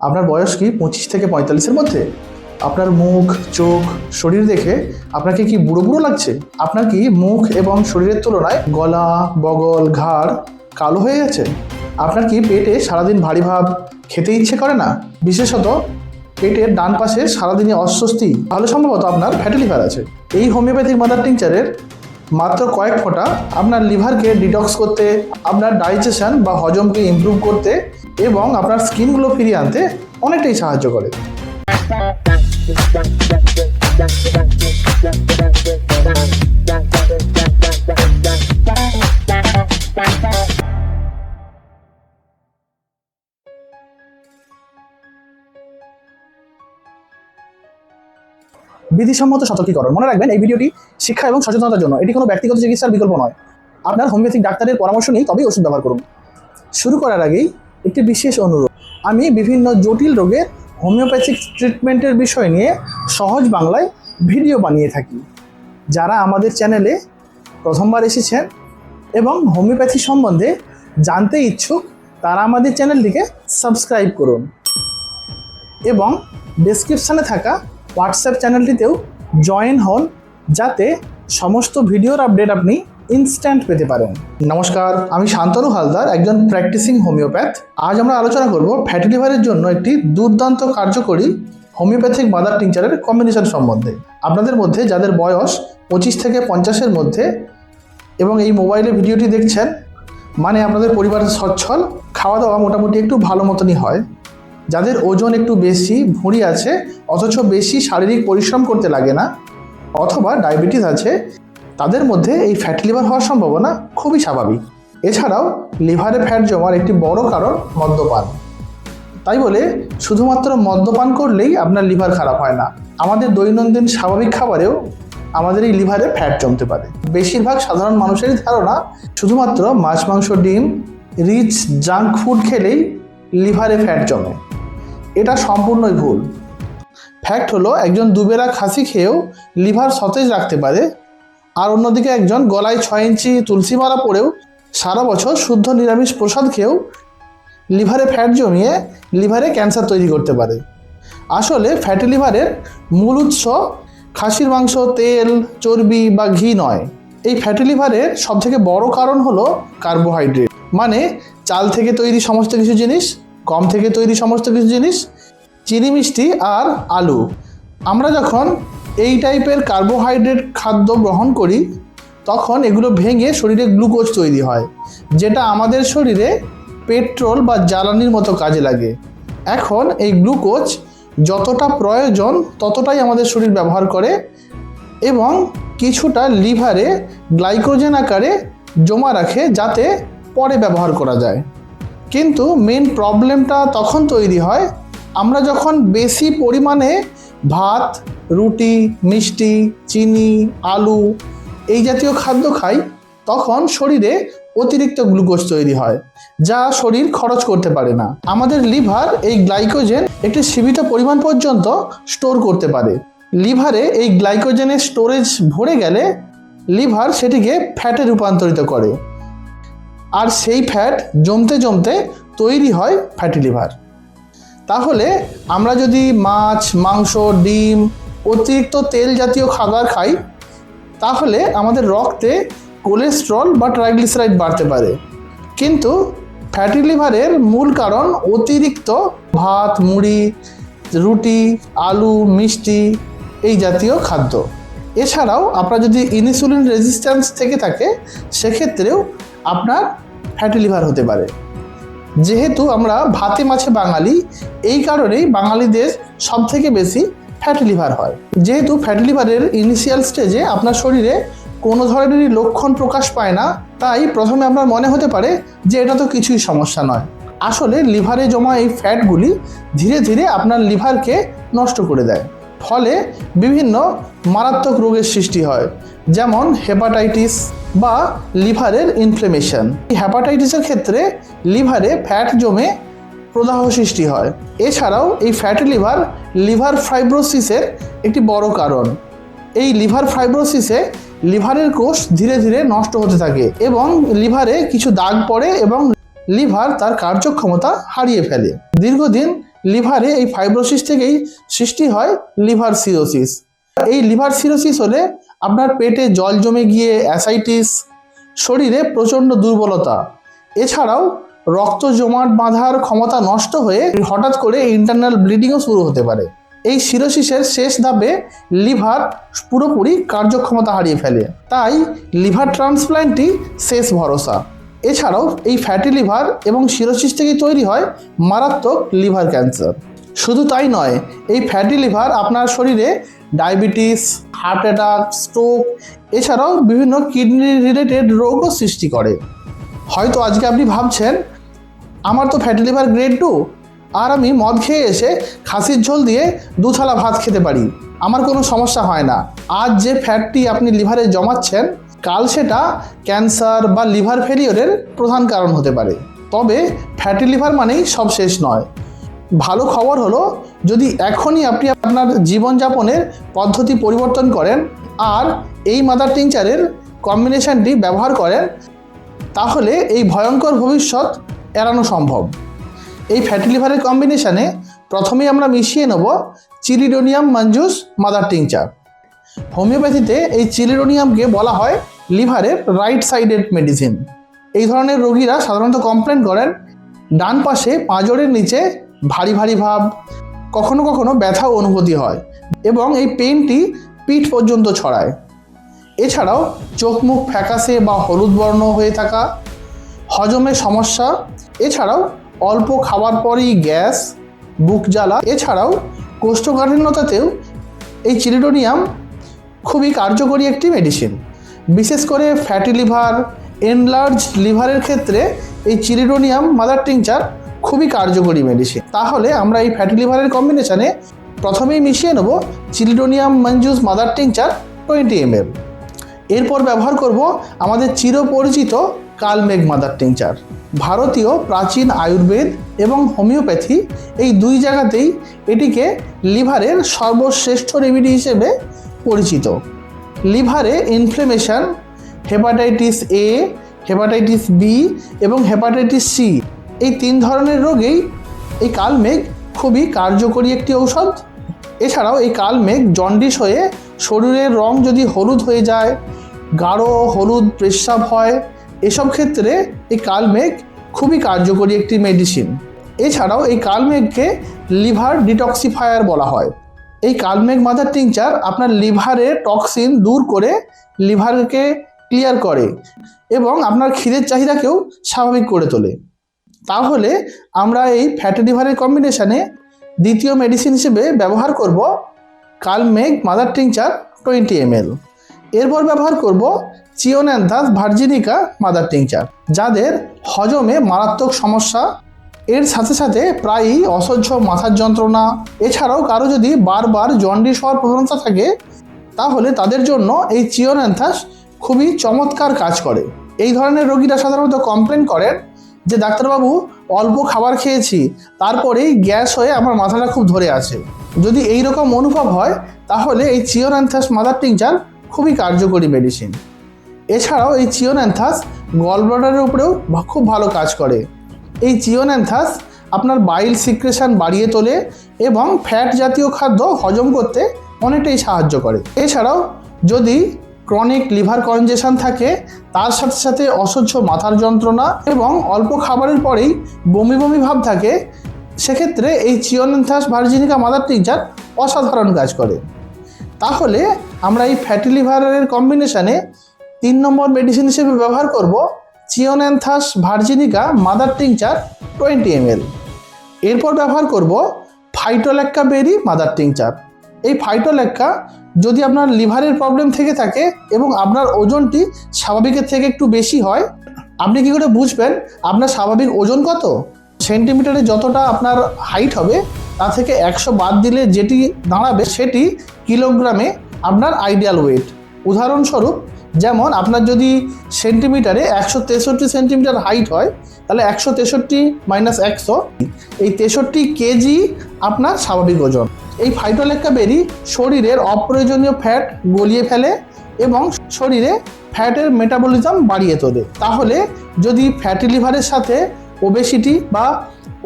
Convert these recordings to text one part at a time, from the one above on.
আপনার বয়স কি? পঁচিশ থেকে পঁয়তাল্লিশের মধ্যে? আপনার মুখ, চোখ, শরীর দেখে আপনাকে কি বুড়ো বুড়ো লাগছে? আপনার কি মুখ এবং শরীরের তুলনায় গলা, বগল, ঘাড় কালো হয়ে গেছে? আপনার কি পেটে সারাদিন ভারী ভাব খেতে ইচ্ছে করে না? বিশেষত পেটের ডান পাশে সারাদিনই অস্বস্তি, তাহলে সম্ভবত আপনার ফ্যাটি লিভার আছে। এই হোমিওপ্যাথিক মাদার টিংচারের মাত্র কয়েক ফোঁটা আপনার লিভারকে ডিটক্স করতে, আপনার ডাইজেশন বা হজমকে ইম্প্রুভ করতে এবং আপনার স্কিনগুলো ফিরিয়ে আনতে অনেকটাই সাহায্য করে। বিধিসম্মত সতর্কীকরণ। মনে রাখবেন, এই ভিডিওটি শিক্ষা এবং সচেতনতার জন্য। এটি কোনো ব্যক্তিগত চিকিৎসার বিকল্প নয়। আপনার হোমিওপ্যাথিক ডাক্তারের পরামর্শ নিয়ে তবেই ওষুধ ব্যবহার করুন। শুরু করার আগেই একটি বিশেষ অনুরোধ। আমি বিভিন্ন জটিল রোগের হোমিওপ্যাথিক ট্রিটমেন্টের বিষয় নিয়ে সহজ বাংলায় ভিডিও বানিয়ে থাকি। যারা আমাদের চ্যানেলে প্রথমবার এসেছেন এবং হোমিওপ্যাথি সম্বন্ধে জানতে ইচ্ছুক, তারা আমাদের চ্যানেলটিকে সাবস্ক্রাইব করুন এবং ডেসক্রিপশানে থাকা হোয়াটসঅ্যাপ চ্যানেলটিতেও জয়েন হন যাতে সমস্ত ভিডিওর আপডেট আপনি ইনস্ট্যান্ট পেতে পারেন। নমস্কার, আমি শান্তনু হালদার, একজন প্র্যাকটিসিং হোমিওপ্যাথ আজ আমরা আলোচনা করব ফ্যাটি লিভারের জন্য একটি দুর্দান্ত কার্যকরী হোমিওপ্যাথিক মাদার টিংচারের কম্বিনেশন সম্বন্ধে। আপনাদের মধ্যে যাদের বয়স পঁচিশ থেকে পঞ্চাশের মধ্যে এবং এই মোবাইলে ভিডিওটি দেখছেন মানে আপনাদের পরিবার সচ্ছল, খাওয়া দাওয়া মোটামুটি একটু ভালো মতনই হয়। যাদের ওজন একটু বেশি, ভুঁড়ি আছে, অথচ বেশি শারীরিক পরিশ্রম করতে লাগে না, অথবা ডায়াবেটিস আছে, তাদের মধ্যে এই ফ্যাটি লিভার হওয়ার সম্ভাবনা খুবই স্বাভাবিক। এছাড়াও লিভারে ফ্যাট জমার একটি বড় কারণ মদ্যপান। তাই বলে শুধুমাত্র মদ্যপান করলেই আপনার লিভার খারাপ হয় না। আমাদের দৈনন্দিন স্বাভাবিক খাবারেও আমাদের এই লিভারে ফ্যাট জমতে পারে। বেশিরভাগ সাধারণ মানুষেরই ধারণা শুধুমাত্র মাছ, মাংস, ডিম রিচ জাঙ্ক ফুড খেলেই লিভারে ফ্যাট জমে। এটা সম্পূর্ণই ভুল। ফ্যাক্ট হলো, একজন দুবেলা খাসি খেয়েও লিভার সতেজ রাখতে পারে, আর অন্যদিকে একজন গলায় ছয় ইঞ্চি তুলসী মালা পরেও সারা বছর শুদ্ধ নিরামিষ প্রসাদ খেয়েও লিভারে ফ্যাট জমিয়ে লিভারে ক্যান্সার তৈরি করতে পারে। আসলে ফ্যাটি লিভারের মূল উৎস খাসির মাংস, তেল, চর্বি বা ঘি নয়। এই ফ্যাটি লিভারের সবথেকে বড় কারণ হলো কার্বোহাইড্রেট মানে চাল থেকে তৈরি সমস্ত কিছু জিনিস গম থেকে তৈরি সমস্ত কিছু জিনিস, চিনি, মিষ্টি আর আলু। আমরা যখন এই টাইপের কার্বোহাইড্রেট খাদ্য গ্রহণ করি, তখন এগুলো ভেঙে শরীরে গ্লুকোজ তৈরি হয়, যেটা আমাদের শরীরে পেট্রোল বা জ্বালানির মতো কাজে লাগে। এখন এই গ্লুকোজ যতটা প্রয়োজন ততটাই আমাদের শরীর ব্যবহার করে এবং কিছুটা লিভারে গ্লাইকোজেন আকারে জমা রাখে যাতে পরে ব্যবহার করা যায়। কিন্তু মেন প্রবলেমটা তখন তৈরি হয়, আমরা যখন বেশি পরিমাণে ভাত, রুটি, মিষ্টি, চিনি, আলু এই জাতীয় খাদ্য খাই, তখন শরীরে অতিরিক্ত গ্লুকোজ তৈরি হয়, যা শরীর খরচ করতে পারে না। আমাদের লিভার এই গ্লাইকোজেন একটি সীমিত পরিমাণ পর্যন্ত স্টোর করতে পারে। লিভারে এই গ্লাইকোজেনের স্টোরেজ ভরে গেলে লিভার সেটিকে ফ্যাটে রূপান্তরিত করে। আর সেই ফ্যাট জমতে জমতে তৈরি হয় ফ্যাটি লিভার তাহলে আমরা যদি মাছ, মাংস, ডিম, অতিরিক্ত তেল জাতীয় খাবার খাই, তাহলে আমাদের রক্তে কোলেস্ট্রল বা ট্রাইগ্লিসারাইড বাড়তে পারে। কিন্তু ফ্যাটি লিভারের মূল কারণ অতিরিক্ত ভাত, মুড়ি, রুটি, আলু, মিষ্টি এই জাতীয় খাদ্য। এছাড়াও আপনার যদি ইনসুলিন রেজিস্ট্যান্স থেকে থাকে, সেক্ষেত্রেও আপনার ফ্যাটি লিভার হতে পারে। যেহেতু আমরা ভাতে মাছে বাঙালি, এই কারণেই বাঙালিদের সব থেকে বেশি ফ্যাটি লিভার হয়। যেহেতু ফ্যাটি লিভারের ইনিশিয়াল স্টেজে আপনার শরীরে কোনো ধরনেরই লক্ষণ প্রকাশ পায় না, তাই প্রথমে আপনার মনে হতে পারে যে এটা তো কিছুই সমস্যা নয়। আসলে লিভারে জমা এই ফ্যাটগুলি ধীরে ধীরে আপনার লিভারকে নষ্ট করে দেয়। ফলে বিভিন্ন মারাত্মক রোগের সৃষ্টি হয়, যেমন হেপাটাইটিস বা লিভারের ইনফ্লেমেশন এই হ্যাপাটাইটিসের ক্ষেত্রে লিভারে ফ্যাট জমে প্রদাহ সৃষ্টি হয়। এছাড়াও এই ফ্যাটি লিভার লিভার ফাইব্রোসিসের একটি বড় কারণ। এই লিভার ফাইব্রোসিসে লিভারের কোষ ধীরে ধীরে নষ্ট হতে থাকে এবং লিভারে কিছু দাগ পড়ে এবং লিভার তার কার্যক্ষমতা হারিয়ে ফেলে। দীর্ঘদিন লিভারে এই ফাইব্রোসিস থেকেই সৃষ্টি হয় লিভার সিরোসিস এই লিভার সিরোসিস হলে আপনার পেটে জল জমে গিয়ে অ্যাসাইটিস শরীরে প্রচণ্ড দুর্বলতা। এছাড়াও রক্ত জমাট বাঁধার ক্ষমতা নষ্ট হয়ে হঠাৎ করে ইন্টারনাল ব্লিডিংও শুরু হতে পারে। এই সিরোসিসের শেষ ধাপে লিভার পুরোপুরি কার্যক্ষমতা হারিয়ে ফেলে। তাই লিভার ট্রান্সপ্ল্যান্টই শেষ ভরসা। এছাড়াও এই ফ্যাটি লিভার এবং সিরোসিস থেকেই তৈরি হয় মারাত্মক লিভার ক্যান্সার শুধু তাই নয়, এই ফ্যাটি লিভার আপনার শরীরে ডায়াবেটিস হার্ট অ্যাটাক স্ট্রোক এছাড়াও বিভিন্ন কিডনি রিলেটেড রোগও সৃষ্টি করে। হয়তো আজকে আপনি ভাবছেন, আমার তো ফ্যাটি লিভার গ্রেড টু আর আমি মদ খেয়ে এসে খাসির ঝোল দিয়ে দু থালা ভাত খেতে পারি। আমার কোনো সমস্যা হয় না। আজ যে ফ্যাটটি আপনি লিভারে জমাচ্ছেন কাল সেটা ক্যান্সার বা লিভার ফেলিওরের প্রধান কারণ হতে পারে। তবে ফ্যাটি লিভার মানেই সব শেষ নয়। ভালো খবর হলো, যদি এখনই আপনি আপনার জীবনযাপনের পদ্ধতি পরিবর্তন করেন আর এই মাদার টিংচারের কম্বিনেশনটি ব্যবহার করেন, তাহলে এই ভয়ঙ্কর ভবিষ্যৎ এড়ানো সম্ভব। এই ফ্যাটি লিভারের কম্বিনেশনে প্রথমেই আমরা মিশিয়ে নেব চিলিডোনিয়াম মঞ্জুস মাদার টিংচার। হোমিওপ্যাথিতে এই চিলিডোনিয়ামকে বলা হয় লিভারের রাইট সাইডেড মেডিসিন। এই ধরনের রোগীরা সাধারণত কমপ্লেন করেন, ডান পাশে পাঁজরের নিচে ভারী ভারী ভাব, কখনো কখনো ব্যথাও অনুভূতি হয় এবং এই পেনটি পিঠ পর্যন্ত ছড়ায়। এছাড়াও চোখ মুখ ফ্যাকাশে বা হলুদ বর্ণ হয়ে থাকা হজমের সমস্যা, এছাড়াও অল্প খাবার পরেই গ্যাস, বুক জ্বালা, এছাড়াও কোষ্ঠকাঠিন্যতাতেও এই চিলিডোনিয়াম খুবই কার্যকরী একটি মেডিসিন বিশেষ করে ফ্যাটি লিভার এনলার্জ লিভারের ক্ষেত্রে এই চিরিডোনিয়াম মাদার টিংচার খুবই কার্যকরী মেডিসিন তাহলে আমরা এই ফ্যাটি লিভারের কম্বিনেশনে প্রথমেই মিশিয়ে নেব chelidonium majus mother tincture twenty ML এরপর ব্যবহার করব আমাদের চিরপরিচিত কালমেঘ মাদার টিংচার ভারতীয় প্রাচীন আয়ুর্বেদ এবং হোমিওপ্যাথি এই দুই জায়গাতেই এটিকে লিভারের সর্বশ্রেষ্ঠ রেমেডি হিসেবে পরিচিত। লিভারে inflammation hepatitis A hepatitis B এবং হেপাটাইটিস সি এই তিন ধরনের রোগেই এই কালমেঘ খুবই কার্যকরী একটি ঔষধ। এছাড়াও এই কালমেঘ জন্ডিস হয়ে শরীরের রং যদি হলুদ হয়ে যায়, গাঢ় হলুদ প্রস্রাব হয়, এসব ক্ষেত্রে এই কালমেঘ খুবই কার্যকরী একটি মেডিসিন এছাড়াও এই কালমেঘকে লিভার ডিটক্সিফায়ার বলা হয়। এই কালমেঘ মাদার টিংচার আপনার লিভারে টক্সিন দূর করে লিভারকে ক্লিয়ার করে এবং আপনার ক্ষীরের চাহিদাকেও স্বাভাবিক করে তোলে। তাহলে আমরা এই ফ্যাটি লিভারের কম্বিনেশানে দ্বিতীয় মেডিসিন হিসেবে ব্যবহার করব কালমেঘ mother tincture twenty M L এরপর ব্যবহার করব চিওন্যান্থাস ভার্জিনিকা মাদার টিংচার, যাদের হজমে মারাত্মক সমস্যা এর সাথে সাথে প্রায়ই অসহ্য মাথার যন্ত্রণা। এছাড়াও কারও যদি বারবার জন্ডিস হওয়ার প্রবণতা থাকে, তাহলে তাদের জন্য এই চিওন্যান্থাস খুবই চমৎকার কাজ করে। এই ধরনের রোগীরা সাধারণত কমপ্লেন করেন যে, ডাক্তারবাবু, অল্প খাবার খেয়েছি, তারপরেই গ্যাস হয়ে আমার মাথাটা খুব ধরে আছে। যদি এই রকম অনুভব হয়, তাহলে এই চিওন্যান্থাস মাদার টিংচার খুবই কার্যকরী মেডিসিন এছাড়াও এই চিওন্যান্থাস গল ব্লাডারের উপরেও খুব ভালো কাজ করে। এই চিওন্যান্থাস আপনার বাইল সিক্রেশন বাড়িয়ে তোলে এবং ফ্যাট জাতীয় খাদ্য হজম করতে অনেকটাই সাহায্য করে। এছাড়াও যদি ক্রনিক লিভার কনজেশন থাকে, তার সাথে সাথে অসহ্য মাথার যন্ত্রণা এবং অল্প খাবারের পরেই বমি বমি ভাব থাকে, সেক্ষেত্রে এই চিওন্যান্থাস ভার্জিনিকা মাদার টিংচার অসাধারণ কাজ করে। তাহলে আমরা এই ফ্যাটি লিভারের কম্বিনেশানে তিন নম্বর মেডিসিন হিসেবে ব্যবহার করব chionanthus virginica mother tincture twenty ML. এরপর ব্যবহার করব ফাইটোল্যাক্কা বেরি মাদার টিংচার। এই ফাইটোল্যাক্কা যদি আপনার লিভারের প্রবলেম থেকে থাকে এবং আপনার ওজনটি স্বাভাবিকের থেকে একটু বেশি হয়, আপনি কি করে বুঝবেন আপনার স্বাভাবিক ওজন কত? সেন্টিমিটারে যতটা আপনার হাইট হবে, তা থেকে একশো বাদ দিলে যেটি দাঁড়াবে সেটি কিলোগ্রামে আপনার আইডিয়াল ওয়েট। উদাহরণস্বরূপ যেমন আপনার যদি সেন্টিমিটারে একশো তেষট্টি সেন্টিমিটার হাইট হয়, তাহলে একশো তেষট্টি মাইনাস একশো, এই তেষট্টি কেজি আপনার স্বাভাবিক ওজন। এই ফাইটোলেক্কা বেরি শরীরের অপ্রয়োজনীয় ফ্যাট গলিয়ে ফেলে এবং শরীরে ফ্যাটের মেটাবলিজম বাড়িয়ে তোলে। তাহলে যদি ফ্যাটি লিভারের সাথে ওবেসিটি বা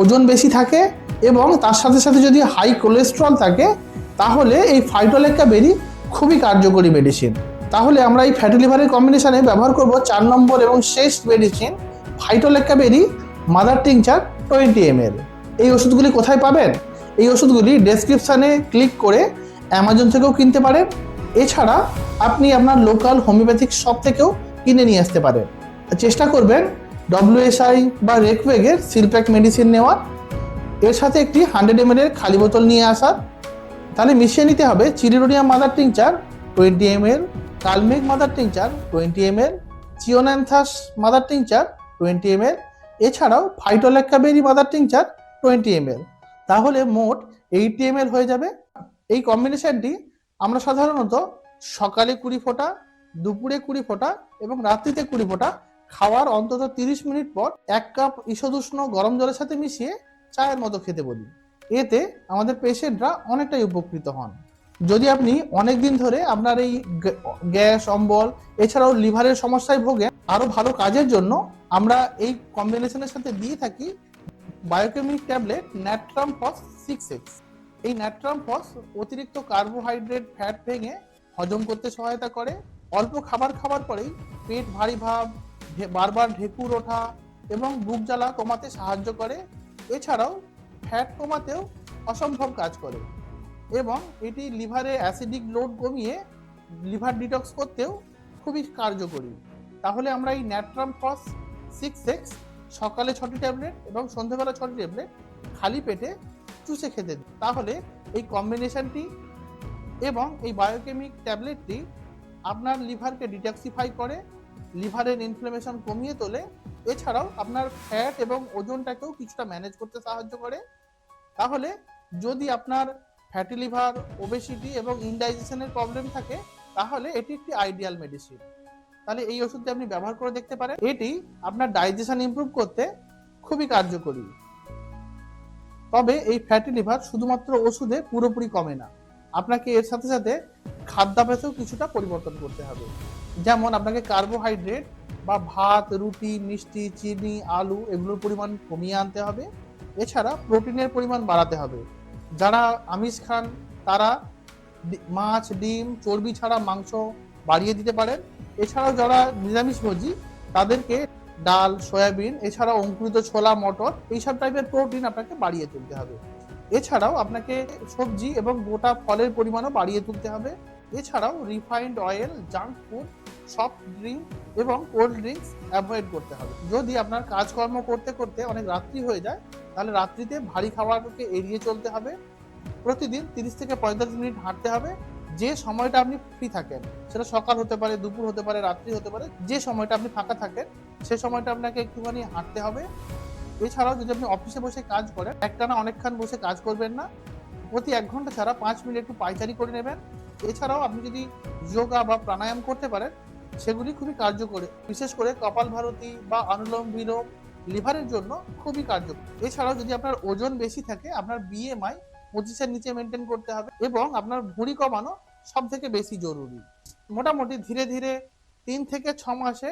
ওজন বেশি থাকে এবং তার সাথে সাথে যদি হাই কোলেস্ট্রল থাকে, তাহলে এই ফাইটোলেক্কা বেরি খুবই কার্যকরী মেডিসিন তাহলে আমরা এই ফ্যাটি লিভারের কম্বিনেশনে ব্যবহার করব চার নম্বর এবং শেষ medicine phytolacca berry mother tincture twenty M এর এই ওষুধগুলি কোথায় পাবেন? এই ওষুধগুলি ডেসক্রিপশানে ক্লিক করে অ্যামাজন থেকেও কিনতে পারেন। এছাড়া আপনি আপনার লোকাল হোমিওপ্যাথিক শপ থেকেও কিনে নিয়ে আসতে পারেন। চেষ্টা করবেন ডব্লিউএসআই বা রেকওয়েগের সিলপ্যাক মেডিসিন নেওয়ার। এর সাথে একটি হান্ড্রেড এম এর খালি বোতল নিয়ে আসার। তাহলে মিশিয়ে নিতে হবে chelidonium mother tincture twenty M L কালমেঘ mother tincture twenty M L chionanthus mother tincture twenty M L, এছাড়াও phytolacca berry mother tincture twenty M L. তাহলে মোট এইটি এম এল হয়ে যাবে। এই কম্বিনেশনটি আমরা সাধারণত সকালে কুড়ি ফোঁটা, দুপুরে কুড়ি ফোঁটা এবং রাত্রিতে কুড়ি ফোঁটা খাওয়ার অন্তত তিরিশ মিনিট পর এক কাপ ঈষদুষ্ণ গরম জলের সাথে মিশিয়ে চায়ের মতো খেতে বলি। এতে আমাদের পেশেন্টরা অনেকটাই উপকৃত হন। যদি আপনি অনেক দিন ধরে আপনার এই গ্যাস, অম্বল, এছাড়াও লিভারের সমস্যায় ভোগেন আরও ভালো কাজের জন্য আমরা এই কম্বিনেশনের সাথে দিয়ে থাকি biochemic tablet natrum phos six x এই ন্যাট্রাম ফস অতিরিক্ত কার্বোহাইড্রেট ফ্যাট ভেঙে হজম করতে সহায়তা করে। অল্প খাবার খাবার পরেই পেট ভারী ভাব বারবার ঢেকুর ওঠা এবং বুক জ্বালা কমাতে সাহায্য করে। এছাড়াও ফ্যাট কমাতেও অসম্ভব কাজ করে। এবং এটি লিভারে অ্যাসিডিক লোড কমিয়ে লিভার ডিটক্স করতেও খুবই কার্যকরী। তাহলে আমরা এই ন্যাট্রাম ফস সিক্স এক্স সকালে ছটি ট্যাবলেট এবং সন্ধ্যেবেলা ছটি ট্যাবলেট খালি পেটে চুষে খেতে দিই। তাহলে এই কম্বিনেশনটি এবং এই বায়োকেমিক ট্যাবলেটটি আপনার লিভারকে ডিটক্সিফাই করে, লিভারের ইনফ্লামেশন কমিয়ে তোলে। এছাড়াও আপনার ফ্যাট এবং ওজনটাকেও কিছুটা ম্যানেজ করতে সাহায্য করে। তাহলে যদি আপনার ফ্যাটি লিভার ওবেসিটি এবং ইনডাইজেশনের প্রবলেম থাকে, তাহলে এটি একটি আইডিয়াল মেডিসিন তাহলে এই ওষুধটি আপনি ব্যবহার করে দেখতে পারেন। এটি আপনার ডাইজেশন ইমপ্রুভ করতে খুবই কার্যকরী। তবে এই ফ্যাটি লিভার শুধুমাত্র ওষুধে পুরোপুরি কমে না। আপনাকে এর সাথে সাথে খাদ্যাভ্যাসেও কিছুটা পরিবর্তন করতে হবে। যেমন আপনাকে কার্বোহাইড্রেট বা ভাত, রুটি, মিষ্টি, চিনি, আলু এগুলোর পরিমাণ কমিয়ে আনতে হবে। এছাড়া প্রোটিনের পরিমাণ বাড়াতে হবে। যারা আমিষ খান, তারা মাছ, ডিম, চর্বি ছাড়া মাংস বাড়িয়ে দিতে পারেন। এছাড়াও যারা নিরামিষভোজী তাদেরকে ডাল, সয়াবিন, এছাড়াও অঙ্কুরিত ছোলা, মটর, এইসব টাইপের প্রোটিন আপনাকে বাড়িয়ে তুলতে হবে। এছাড়াও আপনাকে সবজি এবং গোটা ফলের পরিমাণও বাড়িয়ে তুলতে হবে। এছাড়াও refined oil junk food soft drink এবং কোল্ড ড্রিঙ্কস অ্যাভয়েড করতে হবে। যদি আপনার কাজকর্ম করতে করতে অনেক রাত্রি হয়ে যায় তাহলে রাত্রিতে ভারী খাবারকে এড়িয়ে চলতে হবে। প্রতিদিন তিরিশ থেকে পঁয়তাল্লিশ মিনিট হাঁটতে হবে। যে সময়টা আপনি ফ্রি থাকেন, সেটা সকাল হতে পারে, দুপুর হতে পারে, রাত্রি হতে পারে, যে সময়টা আপনি ফাঁকা থাকেন, সে সময়টা আপনাকে একটুখানি হাঁটতে হবে। এছাড়াও যদি আপনি অফিসে বসে কাজ করেন, একটানা অনেকক্ষণ বসে কাজ করবেন না। প্রতি এক ঘণ্টা ছাড়া পাঁচ মিনিট একটু পাইচারি করে নেবেন। এছাড়াও আপনি যদি যোগা বা প্রাণায়াম করতে পারেন, সেগুলি খুবই কার্যকরী। বিশেষ করে কপাল ভারতী বা অনুলোম বিলোম লিভারের জন্য খুবই কার্যকর। এছাড়াও যদি আপনার ওজন বেশি থাকে, আপনার বিএমআই পঁচিশের নিচে মেনটেন করতে হবে এবং আপনার ভুঁড়ি কমানো সব থেকে বেশি জরুরি। মোটামুটি ধীরে ধীরে তিন থেকে ছ মাসে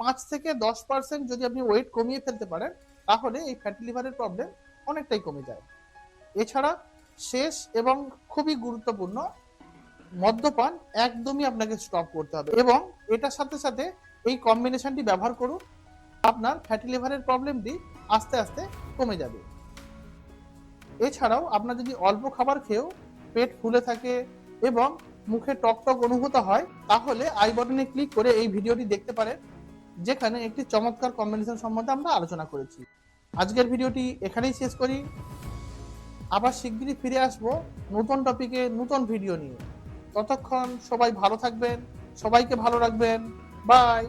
পাঁচ থেকে দশ পার্সেন্ট যদি আপনি ওয়েট কমিয়ে ফেলতে পারেন, তাহলে এই ফ্যাটি লিভারের প্রবলেম অনেকটাই কমে যায়। এছাড়া শেষ এবং খুবই গুরুত্বপূর্ণ, মদ্যপান একদমই আপনাকে স্টপ করতে হবে এবং এটার সাথে সাথে এই কম্বিনেশনটি ব্যবহার করুন। আপনার ফ্যাটি লিভারের প্রবলেমটি আস্তে আস্তে কমে যাবে। এছাড়াও আপনার যদি অল্প খাবার খেয়েও পেট ফুলে থাকে এবং মুখে টক টক অনুভূত হয়, তাহলে আই বটনে ক্লিক করে এই ভিডিওটি দেখতে পারেন, যেখানে একটি চমৎকার কম্বিনেশন সম্বন্ধে আমরা আলোচনা করেছি। আজকের ভিডিওটি এখানেই শেষ করি। আবার শিগগিরই ফিরে আসব নতুন টপিকে নতুন ভিডিও নিয়ে। ততক্ষণ সবাই ভালো থাকবেন, সবাইকে ভালো রাখবেন। বাই